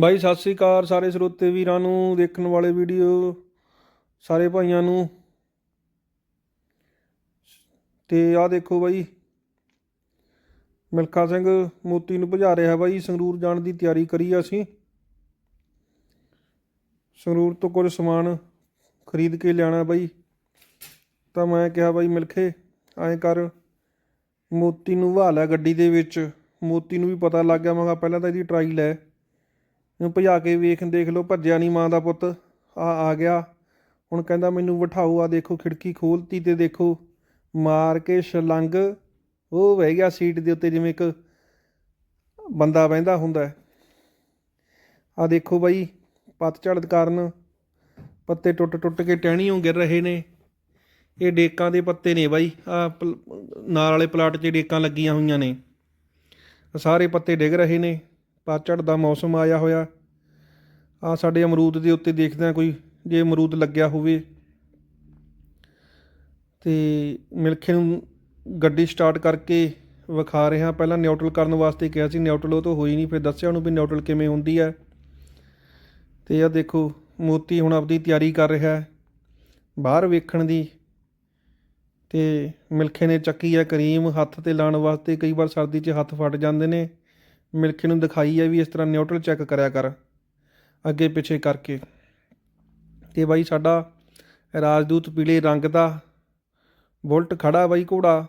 ਬਾਈ, ਸਤਿ ਸ੍ਰੀ ਅਕਾਲ ਸਾਰੇ ਸਰੋਤੇ ਵੀਰਾਂ ਨੂੰ, ਦੇਖਣ ਵਾਲੇ ਵੀਡੀਓ ਸਾਰੇ ਭਾਈਆਂ ਨੂੰ। ਤੇ ਆਹ ਦੇਖੋ ਬਾਈ, ਮਿਲਖਾ ਸਿੰਘ ਮੋਤੀ ਨੂੰ ਭਜਾ ਰਿਹਾ ਬਾਈ, ਸੰਗਰੂਰ ਜਾਣ ਦੀ ਤਿਆਰੀ ਕਰੀ ਅਸੀਂ। ਸੰਗਰੂਰ ਤੋਂ ਕੁਝ ਸਮਾਨ ਖਰੀਦ ਕੇ ਲਿਆਣਾ ਬਾਈ। ਤਾਂ ਮੈਂ ਕਿਹਾ ਬਾਈ, ਮਿਲਖੇ, ਐਂ ਕਰ, ਮੋਤੀ ਨੂੰ ਵਹਾ ਲੈ ਗੱਡੀ ਦੇ ਵਿੱਚ। ਮੋਤੀ ਨੂੰ ਵੀ ਪਤਾ ਲੱਗ ਗਿਆ, ਮੈਂ ਕਿਹਾ ਪਹਿਲਾਂ ਤਾਂ ਇਹਦੀ ਟਰਾਈ ਲੈ ਇਹਨੂੰ ਭਜਾ ਕੇ ਵੇਖ, ਦੇਖ ਲਓ, ਭੱਜਿਆ ਨਹੀਂ ਮਾਂ ਦਾ ਪੁੱਤ। ਆ ਆ ਗਿਆ। ਹੁਣ ਕਹਿੰਦਾ ਮੈਨੂੰ ਬਿਠਾਓ, ਆ ਦੇਖੋ ਖਿੜਕੀ ਖੋਲਤੀ ਤੇ ਦੇਖੋ। ਮਾਰ ਕੇ ਛਲੰਗ। ਉਹ ਵਹਿ ਗਿਆ ਸੀਟ ਦੇ ਉੱਤੇ ਜਿਵੇਂ ਇੱਕ ਬੰਦਾ ਬਹਿੰਦਾ ਹੁੰਦਾ। ਆ ਦੇਖੋ ਬਾਈ ਪਤਝੜ ਕਾਰਨ ਪੱਤੇ ਟੁੱਟ ਟੁੱਟ ਕੇ ਟਹਿਣੀਆਂ ਗਿਰ ਰਹੇ ਨੇ। ਇਹ ਡੇਕਾਂ ਦੇ ਪੱਤੇ ਨੇ ਬਾਈ। ਆ ਨਾਲ ਵਾਲੇ ਪਲਾਟ 'ਚ ਡੇਕਾਂ ਲੱਗੀਆਂ ਹੋਈਆਂ ਨੇ। ਸਾਰੇ ਪੱਤੇ ਡਿੱਗ ਰਹੇ ਨੇ। ਪਤਝੜ ਦਾ ਮੌਸਮ ਆਇਆ ਹੋਇਆ। ਆ ਸਾਡੇ ਅਮਰੂਦ ਦੇ ਉੱਤੇ ਦੇਖਦੇ ਹਾਂ ਕੋਈ, ਜੇ ਅਮਰੂਦ ਲੱਗਿਆ ਹੋਵੇ। ਤੇ ਮਿਲਖੇ ਨੂੰ ਗੱਡੀ ਸਟਾਰਟ ਕਰਕੇ ਵਿਖਾ ਰਿਹਾ ਪਹਿਲਾਂ ਨਿਊਟਰਲ ਕਰਨ ਵਾਸਤੇ ਕਿਹਾ ਸੀ ਨਿਊਟਰਲ ਉਹ ਤਾਂ ਹੋਈ ਨਹੀਂ, ਫਿਰ ਦੱਸਿਆ ਉਹਨੂੰ ਵੀ ਨਿਊਟਰਲ ਕਿਵੇਂ ਹੁੰਦੀ ਹੈ। ਤੇ ਆ ਦੇਖੋ, ਮੋਤੀ ਹੁਣ ਆਪਦੀ ਤਿਆਰੀ ਕਰ ਰਿਹਾ ਹੈ, ਬਾਹਰ ਵੇਖਣ ਦੀ। ਤੇ ਮਿਲਖੇ ਨੇ ਚੱਕੀ ਹੈ ਕਰੀਮ ਹੱਥ ਤੇ ਲਾਉਣ ਵਾਸਤੇ, ਕਈ ਵਾਰ ਸਰਦੀ 'ਚ ਹੱਥ ਫਟ ਜਾਂਦੇ ਨੇ। ਮਿਲਖੇ ਨੂੰ ਦਿਖਾਈ ਹੈ ਵੀ ਇਸ ਤਰ੍ਹਾਂ ਨਿਊਟਰਲ ਚੈੱਕ ਕਰਿਆ ਕਰ, ਅੱਗੇ ਪਿੱਛੇ ਕਰਕੇ। ਤੇ ਬਾਈ ਸਾਡਾ ਰਾਜਦੂਤ ਪੀਲੇ ਰੰਗ ਦਾ, ਬੁਲਟ ਖੜਾ ਬਾਈ ਘੋੜਾ।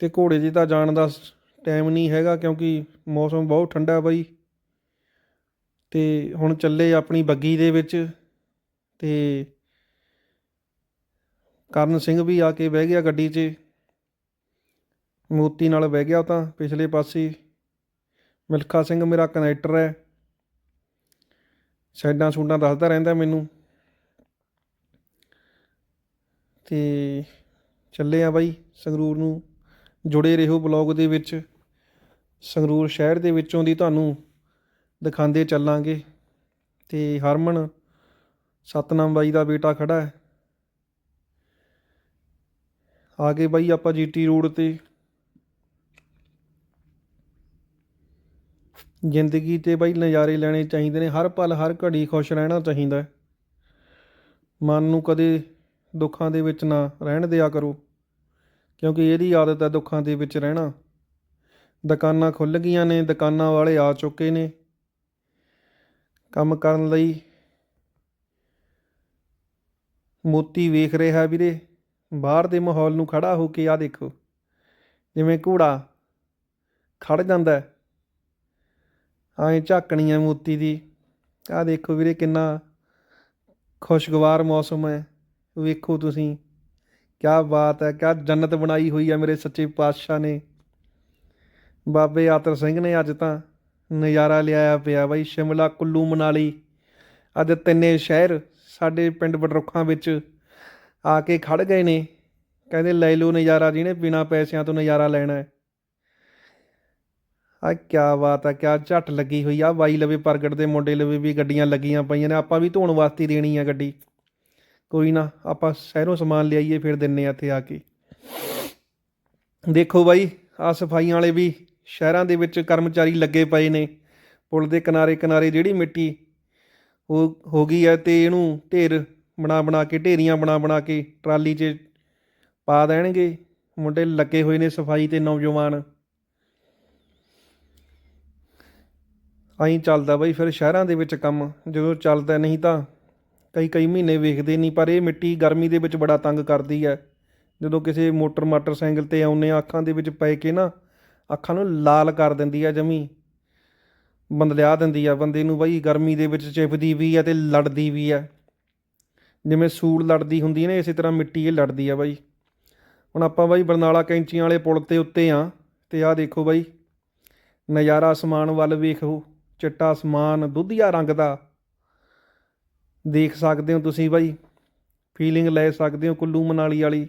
ਤੇ ਘੋੜੇ 'ਚ ਤਾਂ ਜਾਣ ਦਾ ਟਾਈਮ ਨਹੀਂ ਹੈਗਾ ਕਿਉਂਕਿ ਮੌਸਮ ਬਹੁਤ ਠੰਡਾ ਬਾਈ। ਤੇ ਹੁਣ ਚੱਲੇ ਆਪਣੀ ਬੱਗੀ ਦੇ ਵਿੱਚ ਤੇ ਕਰਨ ਸਿੰਘ ਵੀ ਆ ਕੇ ਬਹਿ ਗਿਆ ਗੱਡੀ 'ਚ। ਮੋਤੀ ਨਾਲ ਬਹਿ ਗਿਆ ਤਾਂ ਪਿਛਲੇ ਪਾਸੇ। ਮਿਲਖਾ ਸਿੰਘ ਮੇਰਾ ਕਨੈਕਟਰ ਹੈ। ਸਾਈਡਾਂ ਸੂਡਾਂ ਦੱਸਦਾ ਰਹਿੰਦਾ ਮੈਨੂੰ। ਤੇ ਚੱਲੇ ਆ ਬਾਈ ਸੰਗਰੂਰ ਨੂੰ। ਜੁੜੇ ਰਹੋ ਬਲੌਗ ਦੇ ਵਿੱਚ। ਸੰਗਰੂਰ ਸ਼ਹਿਰ ਦੇ ਵਿੱਚੋਂ ਦੀ ਤੁਹਾਨੂੰ ਦਿਖਾਉਂਦੇ ਚੱਲਾਂਗੇ। ਤੇ ਹਰਮਨ ਸਤਨਾਮ ਬਾਈ ਦਾ ਬੇਟਾ ਖੜਾ ਹੈ। ਆ ਗਏ ਬਾਈ ਆਪਾਂ ਜੀਟੀ ਰੋਡ ਤੇ। ਜ਼ਿੰਦਗੀ ਤੇ ਬਾਈ ਨਜ਼ਾਰੇ ਲੈਣੇ ਚਾਹੀਦੇ ਨੇ, ਹਰ ਪਲ ਹਰ ਘੜੀ ਖੁਸ਼ ਰਹਿਣਾ ਚਾਹੀਦਾ ਮਨ ਨੂੰ ਕਦੇ ਦੁੱਖਾਂ ਦੇ ਵਿੱਚ ਨਾ ਰਹਿਣ ਦਿਆ ਕਰੋ, ਕਿਉਂਕਿ ਇਹਦੀ ਆਦਤ ਹੈ ਦੁੱਖਾਂ ਦੇ ਵਿੱਚ ਰਹਿਣਾ। ਦੁਕਾਨਾਂ ਖੁੱਲ ਗਈਆਂ ਨੇ, ਦੁਕਾਨਾਂ ਵਾਲੇ ਆ ਚੁੱਕੇ ਨੇ। ਕੰਮ ਕਰਨ ਲਈ ਮੋਤੀ ਵੇਖ ਰਿਹਾ ਵੀਰੇ, ਬਾਹਰ ਦੇ ਮਾਹੌਲ ਨੂੰ ਖੜਾ ਹੋ ਕੇ ਆ ਦੇਖੋ, ਜਿਵੇਂ ਘੋੜਾ ਖੜ ਜਾਂਦਾ ਹੈ। ਐਂ ਝਾਕਣੀ ਹੈ ਮੋਤੀ ਦੀ। ਆਹ ਦੇਖੋ ਵੀਰੇ ਕਿੰਨਾ ਖੁਸ਼ਗਵਾਰ ਮੌਸਮ ਹੈ। ਵੇਖੋ ਤੁਸੀਂ, ਕਿਆ ਬਾਤ ਹੈ, ਕਿਆ ਜੰਨਤ ਬਣਾਈ ਹੋਈ ਹੈ ਮੇਰੇ ਸੱਚੇ ਪਾਤਸ਼ਾਹ ਨੇ। ਬਾਬੇ ਆਤਰ ਸਿੰਘ ਨੇ ਅੱਜ ਤਾਂ ਨਜ਼ਾਰਾ ਲਿਆਇਆ ਪਿਆ ਬਾਈ, ਸ਼ਿਮਲਾ ਕੁੱਲੂ ਮਨਾਲੀ। ਅੱਜ ਤਿੰਨੇ ਸ਼ਹਿਰ ਸਾਡੇ ਪਿੰਡ ਬਟਰੁੱਖਾਂ ਵਿੱਚ ਆ ਕੇ ਖੜ ਗਏ ਨੇ। ਕਹਿੰਦੇ ਲੈ ਲਓ ਨਜ਼ਾਰਾ, ਜਿਹਨੇ ਬਿਨਾ ਪੈਸਿਆਂ ਤੋਂ ਨਜ਼ਾਰਾ ਲੈਣਾ ਹੈ। ਆ ਕਿਆ ਬਾਤ ਆ, ਕਿਆ ਝੱਟ ਲੱਗੀ ਹੋਈ ਆ। ਬਾਈ ਲਵੇ ਪ੍ਰਗਟ ਦੇ ਮੁੰਡੇ ਲਵੇ ਵੀ ਗੱਡੀਆਂ ਲੱਗੀਆਂ ਪਈਆਂ ਨੇ। ਆਪਾਂ ਵੀ ਧੋਣ ਵਾਸਤੇ ਦੇਣੀ ਆ ਗੱਡੀ। ਕੋਈ ਨਾ, ਆਪਾਂ ਸ਼ਹਿਰੋਂ ਸਮਾਨ ਲਿਆਈਏ, ਫਿਰ ਦਿੰਨੇ ਆ ਇੱਥੇ ਆ ਕੇ। ਦੇਖੋ ਬਾਈ ਆ ਸਫਾਈਆਂ ਵਾਲੇ ਵੀ ਸ਼ਹਿਰਾਂ ਦੇ ਵਿੱਚ ਕਰਮਚਾਰੀ ਲੱਗੇ ਪਏ ਨੇ। ਪੁਲ ਦੇ ਕਿਨਾਰੇ ਕਿਨਾਰੇ ਜਿਹੜੀ ਮਿੱਟੀ ਹੋ ਹੋ ਗਈ ਹੈ ਤੇ ਇਹਨੂੰ ਢੇਰ ਬਣਾ ਬਣਾ ਕੇ, ਢੇਰੀਆਂ ਬਣਾ ਬਣਾ ਕੇ ਟਰਾਲੀ 'ਚ ਪਾ ਦੇਣਗੇ। ਮੁੰਡੇ ਲੱਗੇ ਹੋਏ ਨੇ ਸਫ਼ਾਈ ਤੇ ਨੌਜਵਾਨ। ਆਈ ਚੱਲਦਾ ਬਈ ਫਿਰ ਸ਼ਹਿਰਾਂ ਦੇ ਵਿੱਚ ਕੰਮ, ਜਦੋਂ ਚੱਲਦਾ ਨਹੀਂ ਤਾਂ। ਕਈ ਕਈ ਮਹੀਨੇ ਵੇਖਦੇ ਨਹੀਂ, ਪਰ ਇਹ ਮਿੱਟੀ ਗਰਮੀ ਦੇ ਵਿੱਚ ਬੜਾ ਤੰਗ ਕਰਦੀ ਹੈ ਜਦੋਂ ਕਿਸੇ ਮੋਟਰ ਮੋਟਰਸਾਈਕਲ ਤੇ ਆਉਂਦੇ ਆ, ਅੱਖਾਂ ਦੇ ਵਿੱਚ ਪੈ ਕੇ ਨਾ ਅੱਖਾਂ ਨੂੰ ਲਾਲ ਕਰ ਦਿੰਦੀ ਆ ਜਮੀ। ਬੰਦਲਿਆ ਦਿੰਦੀ ਆ, ਬੰਦੇ ਨੂੰ ਬਈ ਗਰਮੀ ਦੇ ਵਿੱਚ ਚਿਪਦੀ ਵੀ ਆ ਤੇ ਲੜਦੀ ਵੀ ਆ ਜਿਵੇਂ ਸੂੜ ਲੜਦੀ ਹੁੰਦੀ ਨੇ, ਇਸੇ ਤਰ੍ਹਾਂ ਮਿੱਟੀ ਇਹ ਲੜਦੀ ਆ ਬਾਈ। ਹੁਣ ਆਪਾਂ ਬਾਈ ਬਰਨਾਲਾ ਕੈਂਚੀਆਂ ਵਾਲੇ ਪੁਲ ਤੇ ਉੱਤੇ ਆ, ਤੇ ਆਹ ਦੇਖੋ ਬਾਈ, ਨਜ਼ਾਰਾ ਅਸਮਾਨ ਵੱਲ ਵੇਖੋ। ਚਿੱਟਾ ਅਸਮਾਨ ਦੁੱਧੀਆ ਰੰਗ ਦਾ। ਦੇਖ ਸਕਦੇ ਹੋ ਤੁਸੀਂ ਬਾਈ ਫੀਲਿੰਗ ਲੈ ਸਕਦੇ ਹੋ ਕੁੱਲੂ ਮਨਾਲੀ ਵਾਲੀ।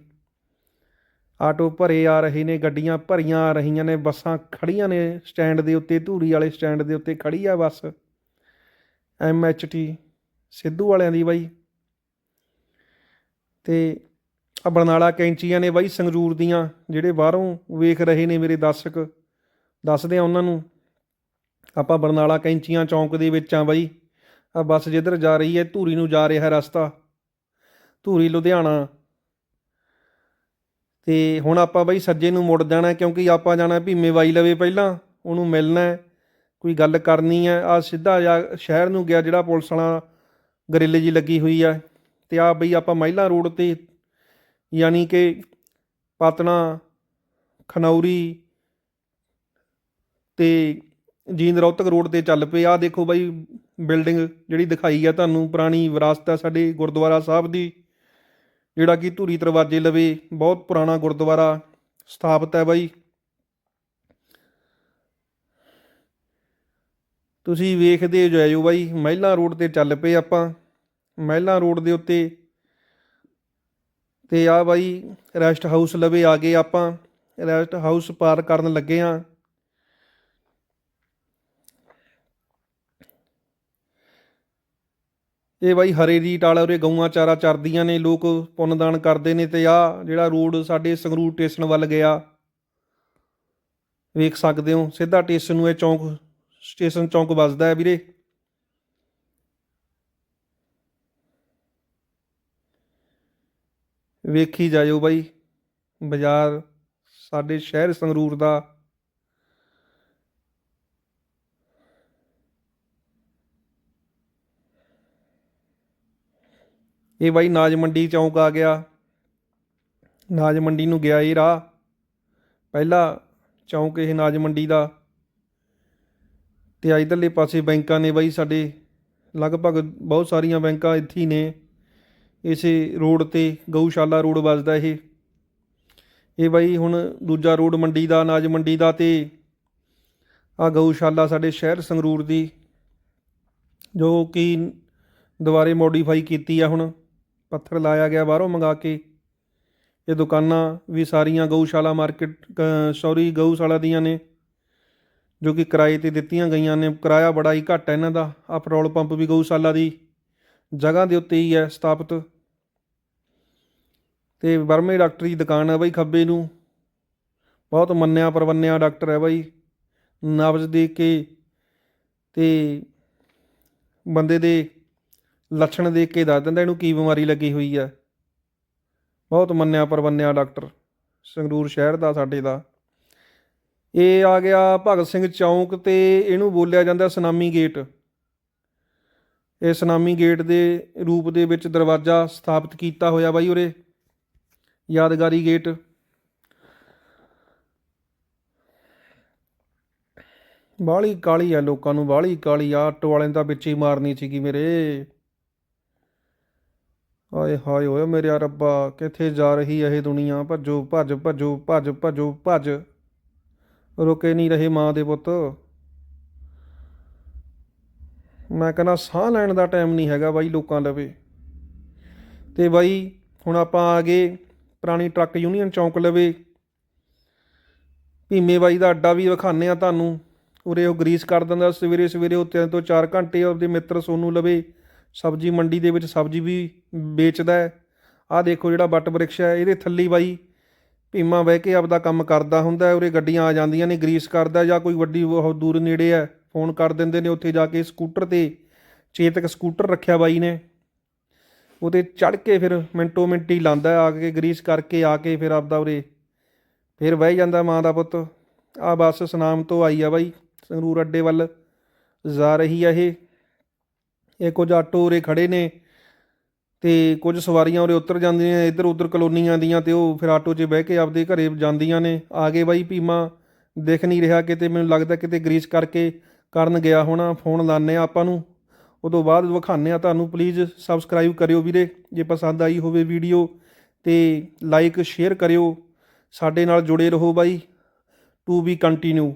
ਆਟੋ ਭਰੇ ਆ ਰਹੇ ਨੇ, ਗੱਡੀਆਂ ਭਰੀਆਂ ਆ ਰਹੀਆਂ ਨੇ, ਬੱਸਾਂ ਖੜੀਆਂ ਨੇ ਸਟੈਂਡ ਦੇ ਉੱਤੇ, ਧੂਰੀ ਵਾਲੇ ਸਟੈਂਡ ਦੇ ਉੱਤੇ ਖੜੀ ਆ bus. M H T Sidhu ਵਾਲਿਆਂ ਦੀ ਬਾਈ। ਤੇ ਆ ਬਰਨਾਲਾ ਕੈਂਚੀਆਂ ਨੇ ਬਾਈ ਸੰਗਰੂਰ ਦੀਆਂ, ਜਿਹੜੇ ਬਾਹਰੋਂ ਵੇਖ ਰਹੇ ਨੇ ਮੇਰੇ ਦਰਸ਼ਕ। ਦੱਸਦੇ ਆ ਉਹਨਾਂ ਨੂੰ ਆਪਾਂ ਬਰਨਾਲਾ ਕੈਂਚੀਆਂ ਚੌਂਕ ਦੇ ਵਿੱਚ ਆ ਬਾਈ। ਆ ਬੱਸ ਜਿੱਧਰ ਜਾ ਰਹੀ ਹੈ, ਧੂਰੀ ਨੂੰ ਜਾ ਰਿਹਾ ਰਸਤਾ। ਧੂਰੀ ਲੁਧਿਆਣਾ। ਤੇ ਹੁਣ ਆਪਾਂ ਬਾਈ ਸੱਜੇ ਨੂੰ ਮੁੜ ਜਾਣਾ ਕਿਉਂਕਿ ਆਪਾਂ ਜਾਣਾ ਭੀਮੇ ਬਾਈ ਲਵੇ ਪਹਿਲਾਂ, ਉਹਨੂੰ ਮਿਲਣਾ ਕੋਈ ਗੱਲ ਕਰਨੀ ਹੈ। ਆ ਸਿੱਧਾ ਜਾ ਸ਼ਹਿਰ ਨੂੰ ਗਿਆ ਜਿਹੜਾ ਪੁਲਿਸ ਵਾਲਾ ਗਰਿੱਲ ਜੀ ਲੱਗੀ ਹੋਈ ਆ। ਤੇ ਆ ਬਈ ਆਪਾਂ ਮਹਿਲਾ ਰੋਡ ਤੇ, ਯਾਨੀ ਕਿ ਪਾਤਣਾ ਖਨੌਰੀ ਤੇ ਜੀਂਦ ਰੋਹਤਕ ਰੋਡ ਤੇ ਚੱਲ ਪਏ। ਆ ਦੇਖੋ ਬਾਈ, ਬਿਲਡਿੰਗ ਜਿਹੜੀ ਦਿਖਾਈ ਆ ਤੁਹਾਨੂੰ, ਪੁਰਾਣੀ ਵਿਰਾਸਤ ਆ ਸਾਡੇ ਗੁਰਦੁਆਰਾ ਸਾਹਿਬ ਦੀ, ਜਿਹੜਾ ਕਿ ਧੂਰੀ ਦਰਵਾਜ਼ੇ ਲਵੇ, ਬਹੁਤ ਪੁਰਾਣਾ ਗੁਰਦੁਆਰਾ ਸਥਾਪਿਤ ਹੈ ਬਾਈ। ਤੁਸੀਂ ਵੇਖਦੇ ਜਾਇਓ ਬਾਈ, ਮਹਿਲਾ ਰੋਡ ਤੇ ਚੱਲ ਪਏ ਆਪਾਂ। ਮਹਿਲਾ ਰੋਡ ਦੇ ਉੱਤੇ ਤੇ ਆ ਬਾਈ, ਰੈਸਟ ਹਾਊਸ ਲਵੇ ਆ ਗਏ ਆਪਾਂ। ਰੈਸਟ ਹਾਊਸ ਪਾਰ ਕਰਨ ਲੱਗੇ ਆ। ਇਹ ਬਾਈ ਹਰੇ ਦੀ ਟਾਲ ਉਰੇ ਗਊਆਂ ਚਾਰਾ ਚਰਦੀਆਂ ਨੇ, ਲੋਕ ਪੁੰਨਦਾਨ ਕਰਦੇ ਨੇ ਤੇ ਆ ਜਿਹੜਾ ਰੋਡ ਸਾਡੇ ਸੰਗਰੂਰ ਸਟੇਸ਼ਨ ਵੱਲ ਗਿਆ। ਵੇਖ ਸਕਦੇ ਹੋ, ਸਿੱਧਾ ਟੇਸਨ ਨੂੰ ਇਹ ਚੌਂਕ ਸਟੇਸ਼ਨ ਚੌਂਕ ਵੱਜਦਾ ਹੈ ਵੀਰੇ। ਵੇਖੀ ਜਾਇਓ ਬਾਈ, ਬਾਜ਼ਾਰ ਸਾਡੇ ਸ਼ਹਿਰ ਸੰਗਰੂਰ ਦਾ ਇਹ ਬਾਈ ਨਾਜ ਮੰਡੀ ਚੌਂਕ ਆ ਗਿਆ। ਨਾਜ ਮੰਡੀ ਨੂੰ ਗਿਆ ਇਹ ਰਾਹ। ਪਹਿਲਾ ਚੌਂਕ ਇਹ ਨਾਜ ਮੰਡੀ ਦਾ। ਤੇ ਇਧਰਲੇ ਪਾਸੇ ਬੈਂਕਾਂ ਨੇ ਬਾਈ ਸਾਡੇ। ਲਗਭਗ ਬਹੁਤ ਸਾਰੀਆਂ ਬੈਂਕਾਂ ਇੱਥੇ ਹੀ ਨੇ। ਇਸੇ ਰੋਡ ਤੇ ਗਊਸ਼ਾਲਾ ਰੋਡ ਵੱਜਦਾ ਇਹ। ਇਹ ਬਾਈ ਹੁਣ ਦੂਜਾ ਰੋਡ ਮੰਡੀ ਦਾ ਅਨਾਜ ਮੰਡੀ ਦਾ ਤੇ ਆ ਗਊਸ਼ਾਲਾ ਸਾਡੇ ਸ਼ਹਿਰ ਸੰਗਰੂਰ ਦੀ। ਜੋ ਕਿ ਦੁਬਾਰੇ ਮੋਡੀਫਾਈ ਕੀਤੀ ਆ ਹੁਣ। ਪੱਥਰ ਲਾਇਆ ਗਿਆ, ਬਾਹਰੋਂ ਮੰਗਾ ਕੇ ਇਹ ਦੁਕਾਨਾਂ ਵੀ ਸਾਰੀਆਂ ਗਊਸ਼ਾਲਾ ਮਾਰਕੀਟ ਸੌਰੀ ਗਊਸ਼ਾਲਾ ਦੀਆਂ ਨੇ, ਜੋ ਕਿ ਕਿਰਾਏ ਤੇ ਦਿੱਤੀਆਂ ਗਈਆਂ ਨੇ। ਕਿਰਾਇਆ ਬੜਾ ਹੀ ਘੱਟ ਹੈ ਇਹਨਾਂ ਦਾ। ਆ ਪੈਟਰੋਲ ਪੰਪ ਵੀ ਗਊਸ਼ਾਲਾ ਦੀ ਜਗ੍ਹਾ ਦੇ ਉੱਤੇ ਹੀ ਹੈ ਸਥਾਪਿਤ। ਤੇ ਵਰਮੇ ਡਾਕਟਰ ਦੀ ਦੁਕਾਨ ਹੈ ਬਾਈ ਖੱਬੇ ਨੂੰ। ਬਹੁਤ ਮੰਨਿਆ ਪਰਵੰਨਿਆ ਡਾਕਟਰ ਹੈ ਬਾਈ। ਨਬਜ਼ ਦੇ ਕੇ ਤੇ ਬੰਦੇ ਦੇ ਲੱਛਣ ਦੇਖ ਕੇ ਦੱਸ ਦਿੰਦਾ ਇਹਨੂੰ ਕੀ ਬਿਮਾਰੀ ਲੱਗੀ ਹੋਈ ਹੈ ਬਹੁਤ ਮੰਨਿਆ ਪਰਵੰਨਿਆ ਡਾਕਟਰ, ਸੰਗਰੂਰ ਸ਼ਹਿਰ ਦਾ ਸਾਡੇ ਦਾ। ਇਹ ਆ ਗਿਆ ਭਗਤ ਸਿੰਘ ਚੌਂਕ ਤੇ ਇਹਨੂੰ ਬੋਲਿਆ ਜਾਂਦਾ ਸੁਨਾਮੀ ਗੇਟ। ਇਹ ਸੁਨਾਮੀ ਗੇਟ ਦੇ ਰੂਪ ਦੇ ਵਿੱਚ ਦਰਵਾਜ਼ਾ ਸਥਾਪਿਤ ਕੀਤਾ ਹੋਇਆ ਬਾਈ ਉਰੇ, ਯਾਦਗਾਰੀ ਗੇਟ। ਬਾਹਲੀ ਕਾਲੀ ਆ ਲੋਕਾਂ ਨੂੰ, ਬਾਹਲੀ ਕਾਲੀ ਆ, ਆਟੋ ਵਾਲਿਆਂ ਦਾ ਵਿੱਚ ਹੀ ਮਾਰਨੀ ਸੀਗੀ ਮੇਰੇ। ਆਏ ਹਾਏ ਓਏ ਮੇਰੇ ਰੱਬਾ ਕਿੱਥੇ ਜਾ ਰਹੀ ਇਹ ਦੁਨੀਆ? ਭੱਜੋ, ਭੱਜ ਭੱਜੋ ਭੱਜ ਭੱਜੋ, ਭੱਜ। ਰੁਕੇ ਨਹੀਂ ਰਹੇ ਮਾਂ ਦੇ ਪੁੱਤ। ਮੈਂ ਕਹਿੰਦਾ ਸਾਹ ਲੈਣ ਦਾ ਟਾਈਮ ਨਹੀਂ ਹੈਗਾ ਬਾਈ ਲੋਕਾਂ ਲਵੇ ਤੇ ਬਾਈ ਹੁਣ ਆਪਾਂ ਆ ਗਏ ਪੁਰਾਣੀ ਟਰੱਕ ਯੂਨੀਅਨ ਚੌਂਕ ਲਵੇ। ਭੀਮੇ ਬਾਈ ਦਾ ਅੱਡਾ ਵੀ ਵਿਖਾਣੇ ਆ ਤੁਹਾਨੂੰ। ਉਰੇ ਉਹ ਗਰੀਸ ਕਰ ਦਿੰਦਾ ਸਵੇਰੇ ਸਵੇਰੇ ਉਹ ਤਿੰਨ ਤੋਂ 4 ਘੰਟੇ ਉਹਦੇ ਮਿੱਤਰ ਸੋਨੂੰ ਲਵੇ। ਸਬਜ਼ੀ ਮੰਡੀ ਦੇ ਵਿੱਚ ਸਬਜ਼ੀ ਵੀ ਵੇਚਦਾ ਹੈ। ਆਹ ਦੇਖੋ ਜਿਹੜਾ ਬੱਟ ਬ੍ਰਿਕਸ਼ ਹੈ, ਇਹਦੇ ਥੱਲੀ ਬਾਈ ਭੀਮਾ ਬਹਿ ਕੇ ਆਪਦਾ ਕੰਮ ਕਰਦਾ ਹੁੰਦਾ ਹੈ, ਉਰੇ ਗੱਡੀਆਂ ਆ ਜਾਂਦੀਆਂ ਨੇ, ਗਰੀਸ ਕਰਦਾ ਜਾਂ ਕੋਈ ਵੱਡੀ ਬਹੁਤ ਦੂਰ ਨੇੜੇ ਹੈ, ਫੋਨ ਕਰ ਦਿੰਦੇ ਨੇ, ਉੱਥੇ ਜਾ ਕੇ ਸਕੂਟਰ ਤੇ ਚੇਤਕ ਸਕੂਟਰ ਰੱਖਿਆ ਬਾਈ ਨੇ। ਉਹਦੇ ਚੜ ਕੇ ਫਿਰ ਮਿੰਟੋ ਮਿੰਟੀ ਲਾਂਦਾ ਆ ਕੇ ਗਰੀਸ ਕਰਕੇ, ਆ ਕੇ ਫਿਰ ਆਪਦਾ ਉਰੇ ਫਿਰ ਬਹਿ ਜਾਂਦਾ ਮਾਂ ਦਾ ਪੁੱਤ। ਆ ਬੱਸ ਸਨਾਮ ਤੋਂ ਆਈ ਆ ਬਾਈ, ਸੰਗਰੂਰ ਅੱਡੇ ਵੱਲ ਜਾ ਰਹੀ ਆ ਇਹ। ਇਹ ਕੁਝ ਆਟੋ ਉਰੇ ਖੜੇ ਨੇ ਤੇ ਕੁਝ ਸਵਾਰੀਆਂ ਉਰੇ ਉਤਰ ਜਾਂਦੀਆਂ ਨੇ ਇੱਧਰ ਉੱਧਰ ਕਲੋਨੀਆਂ ਦੀਆਂ ਤੇ ਉਹ ਫਿਰ ਆਟੋ 'ਚ ਬਹਿ ਕੇ ਆਪਦੇ ਘਰੇ ਜਾਂਦੀਆਂ ਨੇ। ਆ ਗਏ ਬਾਈ ਭੀਮਾ, ਦਿਖ ਨਹੀਂ ਰਿਹਾ ਕਿਤੇ, ਮੈਨੂੰ ਲੱਗਦਾ ਕਿਤੇ ਗਰੀਸ ਕਰਕੇ ਕਰਨ ਗਿਆ ਹੋਣਾ, ਫੋਨ ਲਾਣੇ ਆ ਆਪਾਂ ਨੂੰ। ਉਦੋਂ ਬਾਅਦ ਵਿਖਾਣੇ ਆ ਤੁਹਾਨੂੰ ਪਲੀਜ਼ ਸਬਸਕ੍ਰਾਈਬ ਕਰਿਓ ਵੀਰੇ, ਜੇ ਪਸੰਦ ਆਈ ਹੋਵੇ ਵੀਡੀਓ ਤੇ ਲਾਈਕ ਸ਼ੇਅਰ ਕਰਿਓ। ਸਾਡੇ ਨਾਲ ਜੁੜੇ ਰਹੋ ਬਾਈ ਟੂ ਬੀ ਕੰਟੀਨਿਊ